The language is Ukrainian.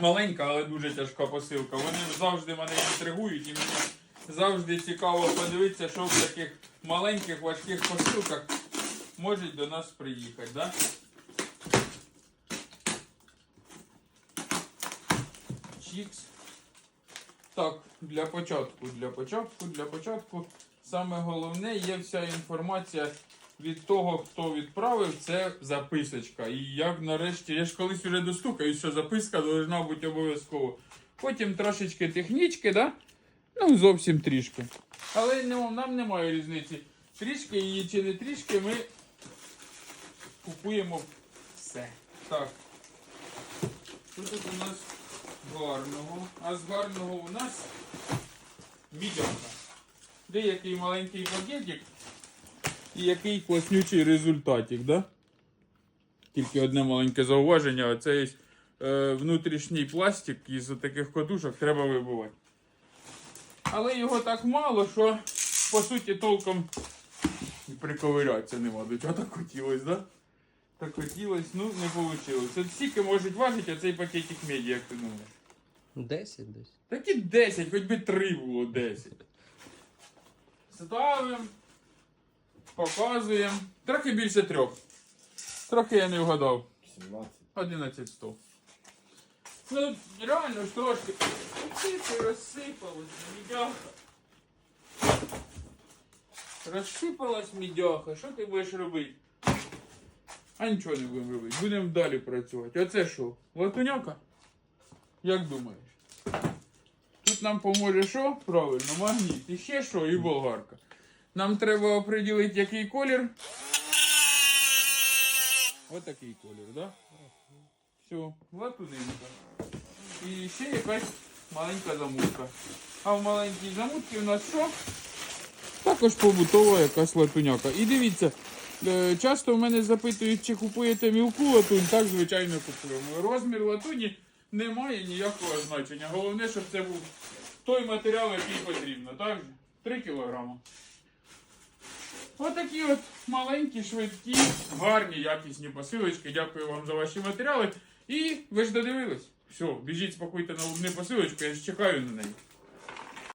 маленька, але дуже тяжка посилка. Вони завжди мене інтригують і мені завжди цікаво подивитися, що в таких маленьких важких посилках можуть до нас приїхати. Да? Чікс. Так, для початку, для початку, для початку. Саме головне є вся інформація від того, хто відправив, це записочка. І як нарешті, я ж колись вже достукаю, що записка повинна бути обов'язково. Потім трошечки технічки, да? Ну, зовсім трішки. Але нам немає різниці. Трішки її чи не трішки, ми купуємо все. Так. Що тут у нас гарного? А з гарного у нас мідяка. Деякий маленький пакетик і який класнючий результатик, да? Тільки одне маленьке зауваження, оце є е, внутрішній пластик із таких катушок треба вибивати. Але його так мало, що по суті толком і приковирятися нема до чого так хотілося, да? Так хотілося, ну не вийшло. Це стільки можуть важити, а цей пакетик меді, як ти думаєш? 10 десь. Так і 10, хоч би 3 було 10. Ставимо, показуємо. Трохи більше трьох. Трохи я не вгадав. 17. 11 100. Ну, реально ж трошки. Оце розсипалось мідяха. Розсипалась мідяха. Що ти будеш робити? А нічого не будемо робити. Будемо далі працювати. Оце що? Латуняка? Як думаєш? Тут нам поможе що? Правильно, магніт. І ще що? І болгарка. Нам треба оприділити, який колір. Отакий колір, да? Все, латунинка. І ще якась маленька замутка. А в маленькій замутці у нас що? Також побутова якась латуняка. І дивіться, е, часто в мене запитують, чи купуєте мілку латунь. Так, звичайно, купуємо. Розмір латуні не має ніякого значення. Головне, щоб це був той матеріал, який потрібно. Так 3 кілограми. Отакі от маленькі, швидкі, гарні, якісні посилочки. Дякую вам за ваші матеріали. І ви ж додивились. Все, біжіть, спакуйте на одну посилочку, я ж чекаю на неї.